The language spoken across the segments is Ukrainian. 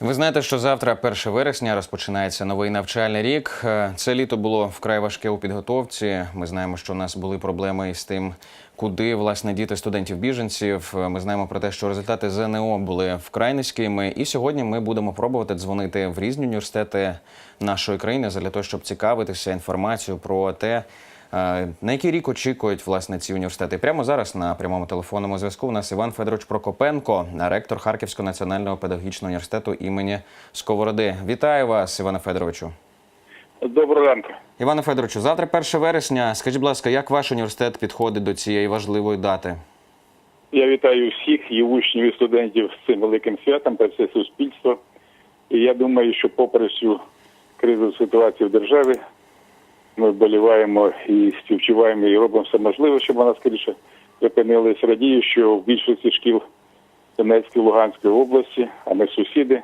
Ви знаєте, що завтра, 1 вересня, розпочинається новий навчальний рік. Е, Це літо було вкрай важке у підготовці. Ми знаємо, що у нас були проблеми із тим, куди власне діти студентів-біженців. Е, Ми знаємо про те, що результати ЗНО були вкрай низькими. І сьогодні ми будемо пробувати дзвонити в різні університети нашої країни для того, щоб цікавитися інформацією про те. На який рік очікують власне ці університети? Прямо зараз на прямому телефонному зв'язку у нас Іван Федорович Прокопенко, ректор Харківського національного педагогічного університету імені Сковороди. Вітаю вас, Іване Федоровичу. Доброго ранку. Іване Федоровичу, завтра 1 вересня. Скажіть, будь ласка, як ваш університет підходить до цієї важливої дати? Я вітаю всіх і учнів, і студентів з цим великим святом та все суспільство. І я думаю, що попри всю кризову ситуацію в державі, ми вболіваємо і співчуваємо і робимо все можливе, щоб вона скоріше припинилась. Радію, що в більшості шкіл Донецької Луганської області, а ми сусіди,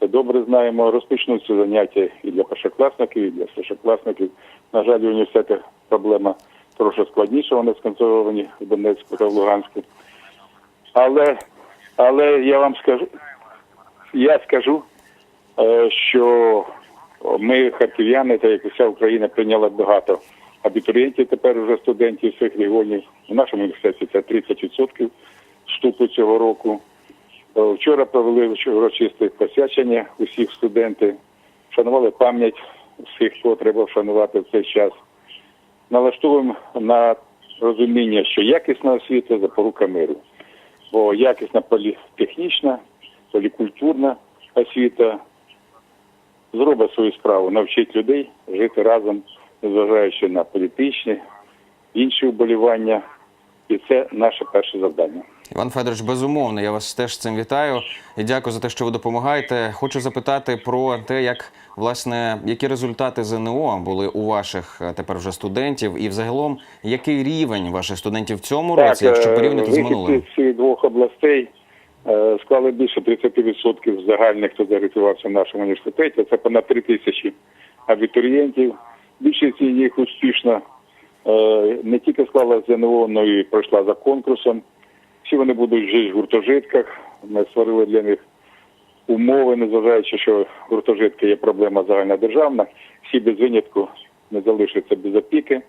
це добре знаємо, розпочнуться заняття і для першокласників, і для старшокласників. На жаль, у університетах проблема трохи складніша, вони сконцентровані в Донецьку та в Луганську. Але, але я вам скажу, я скажу, е, що ми, харків'яни, та як і вся Україна, прийняла багато абітурієнтів, тепер вже студентів з регіонів. У нашому університеті це 30% вступу цього року. Е, Вчора провели урочисте посвячення усіх студентів, шанували пам'ять всіх, кого треба вшанувати в цей час. Налаштовуємо на розуміння, що якісна освіта запорука миру бо якісна політехнічна, полікультурна освіта зробить свою справу, навчить людей жити разом, незважаючи на політичні, інші вболівання. І це наше перше завдання. Іван Федорович, безумовно, я вас теж з цим вітаю і дякую за те, що ви допомагаєте. Хочу запитати про те, як власне які результати ЗНО були у ваших е, тепер вже студентів, і взагалом який рівень ваших студентів в цьому році, якщо е, порівняти з минулим? з цих двох областей склали більше 30% загальних, хто зареєструвався в нашому університеті. Це понад 3 тисячі абітурієнтів. Більшість їх успішно е, не тільки склала ЗНО, але й пройшла за конкурсом. Всі вони будуть жити в гуртожитках. Ми створили для них умови, незважаючи, що гуртожитки є проблема загальнодержавна. Всі без винятку не залишаться без опіки.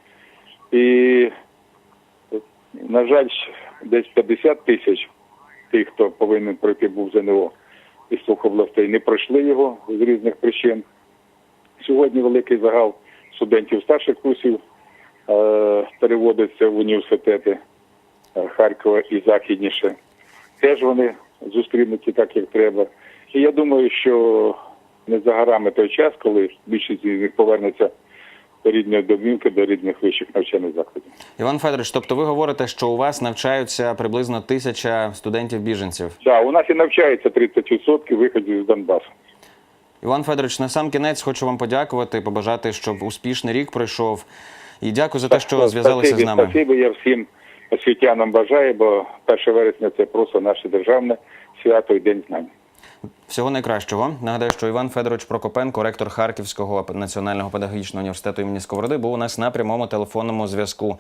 І на жаль, десь 50 тисяч тих, хто повинен пройти був ЗНО із двох областей, не пройшли його з різних причин. Сьогодні великий загал студентів старших курсів е, переводиться в університети е, Харкова і західніше. Теж вони зустрінуті так, як треба. І я думаю, що не за горами той час, коли більшість з них повернеться до рідної домівки, до рідних вищих навчальних закладів. Іван Федорович, тобто ви говорите, що у вас навчаються приблизно тисяча студентів-біженців. Так, у нас і навчається 30% виходів з Донбасу. Іван Федорович, на сам кінець хочу вам подякувати, побажати, щоб успішний рік пройшов. І дякую за те, що зв'язалися з нами. Спасибі, я всім освітянам бажаю, бо 1 вересня це просто наше державне свято і День знань. Всього найкращого. Нагадаю, що Іван Федорович Прокопенко, ректор Харківського національного педагогічного університету імені Сковороди, був у нас на прямому телефонному зв'язку.